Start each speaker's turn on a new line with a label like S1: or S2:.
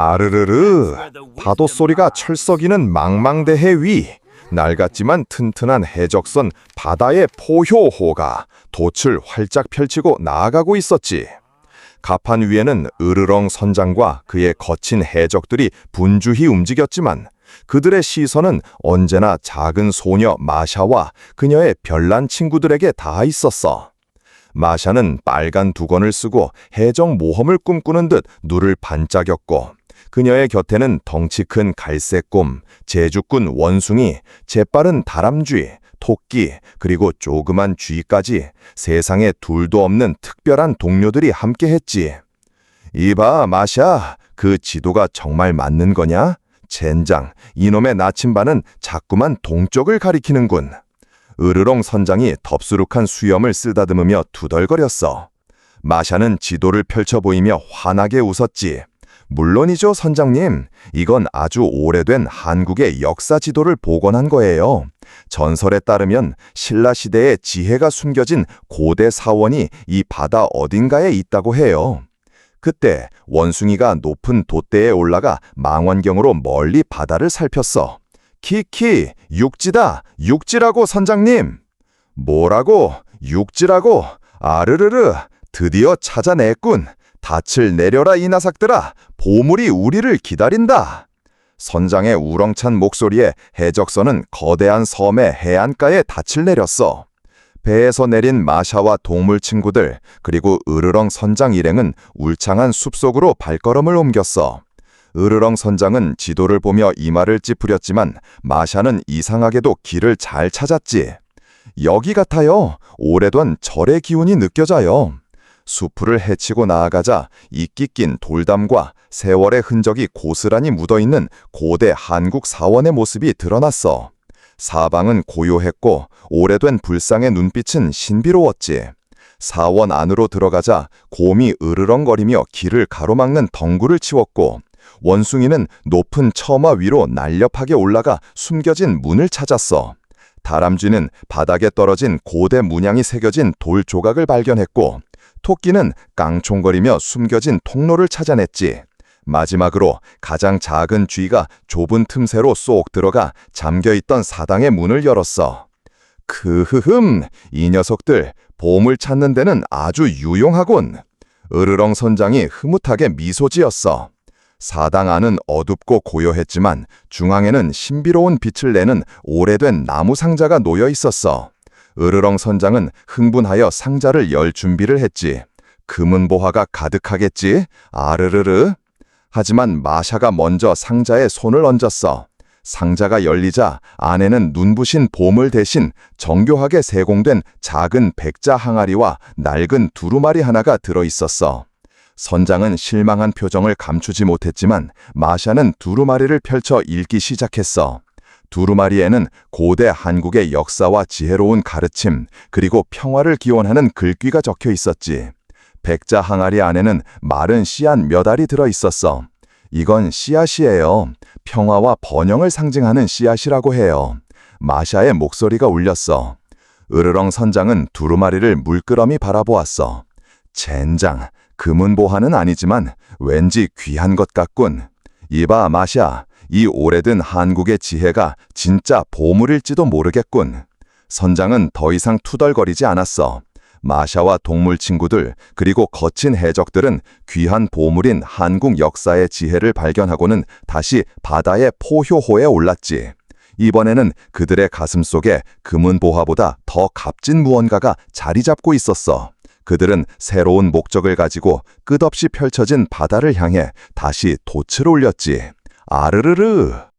S1: 아르르르 파도 소리가 철썩이는 망망대해 위 낡았지만 튼튼한 해적선 바다의 포효호가 돛을 활짝 펼치고 나아가고 있었지. 가판 위에는 으르렁 선장과 그의 거친 해적들이 분주히 움직였지만 그들의 시선은 언제나 작은 소녀 마샤와 그녀의 별난 친구들에게 닿아 있었어. 마샤는 빨간 두건을 쓰고 해적 모험을 꿈꾸는 듯 눈을 반짝였고 그녀의 곁에는 덩치 큰 갈색 곰, 제주꾼 원숭이, 재빠른 다람쥐, 토끼, 그리고 조그만 쥐까지 세상에 둘도 없는 특별한 동료들이 함께 했지. 이봐, 마샤, 그 지도가 정말 맞는 거냐? 젠장, 이놈의 나침반은 자꾸만 동쪽을 가리키는군. 으르렁 선장이 덥수룩한 수염을 쓰다듬으며 투덜거렸어. 마샤는 지도를 펼쳐 보이며 환하게 웃었지. 물론이죠, 선장님. 이건 아주 오래된 한국의 역사 지도를 복원한 거예요. 전설에 따르면 신라 시대의 지혜가 숨겨진 고대 사원이 이 바다 어딘가에 있다고 해요. 그때 원숭이가 높은 돛대에 올라가 망원경으로 멀리 바다를 살폈어. 키키, 육지다, 육지라고 선장님. 뭐라고? 육지라고? 아르르르, 드디어 찾아냈군. 닻을 내려라 이 나삭들아, 보물이 우리를 기다린다. 선장의 우렁찬 목소리에 해적선은 거대한 섬의 해안가에 닻을 내렸어. 배에서 내린 마샤와 동물 친구들, 그리고 으르렁 선장 일행은 울창한 숲속으로 발걸음을 옮겼어. 으르렁 선장은 지도를 보며 이마를 찌푸렸지만 마샤는 이상하게도 길을 잘 찾았지. 여기 같아요. 오래된 절의 기운이 느껴져요. 수풀을 헤치고 나아가자 이끼 낀 돌담과 세월의 흔적이 고스란히 묻어있는 고대 한국 사원의 모습이 드러났어. 사방은 고요했고 오래된 불상의 눈빛은 신비로웠지. 사원 안으로 들어가자 곰이 으르렁거리며 길을 가로막는 덩굴을 치웠고 원숭이는 높은 처마 위로 날렵하게 올라가 숨겨진 문을 찾았어. 다람쥐는 바닥에 떨어진 고대 문양이 새겨진 돌 조각을 발견했고 토끼는 깡총거리며 숨겨진 통로를 찾아냈지. 마지막으로 가장 작은 쥐가 좁은 틈새로 쏙 들어가 잠겨있던 사당의 문을 열었어. 크흐흠, 이 녀석들 보물 찾는 데는 아주 유용하군. 으르렁 선장이 흐뭇하게 미소 지었어. 사당 안은 어둡고 고요했지만 중앙에는 신비로운 빛을 내는 오래된 나무 상자가 놓여 있었어. 으르렁 선장은 흥분하여 상자를 열 준비를 했지. 금은 보화가 가득하겠지? 아르르르. 하지만 마샤가 먼저 상자에 손을 얹었어. 상자가 열리자 안에는 눈부신 보물 대신 정교하게 세공된 작은 백자 항아리와 낡은 두루마리 하나가 들어 있었어. 선장은 실망한 표정을 감추지 못했지만 마샤는 두루마리를 펼쳐 읽기 시작했어. 두루마리에는 고대 한국의 역사와 지혜로운 가르침, 그리고 평화를 기원하는 글귀가 적혀 있었지. 백자 항아리 안에는 마른 씨앗 몇 알이 들어 있었어. 이건 씨앗이에요. 평화와 번영을 상징하는 씨앗이라고 해요. 마샤의 목소리가 울렸어. 으르렁 선장은 두루마리를 물끄러미 바라보았어. 젠장, 금은 보화는 아니지만 왠지 귀한 것 같군. 이봐, 마샤. 이 오래된 한국의 지혜가 진짜 보물일지도 모르겠군. 선장은 더 이상 투덜거리지 않았어. 마샤와 동물 친구들 그리고 거친 해적들은 귀한 보물인 한국 역사의 지혜를 발견하고는 다시 바다의 포효호에 올랐지. 이번에는 그들의 가슴 속에 금은 보화보다 더 값진 무언가가 자리 잡고 있었어. 그들은 새로운 목적을 가지고 끝없이 펼쳐진 바다를 향해 다시 돛을 올렸지. 아르르르.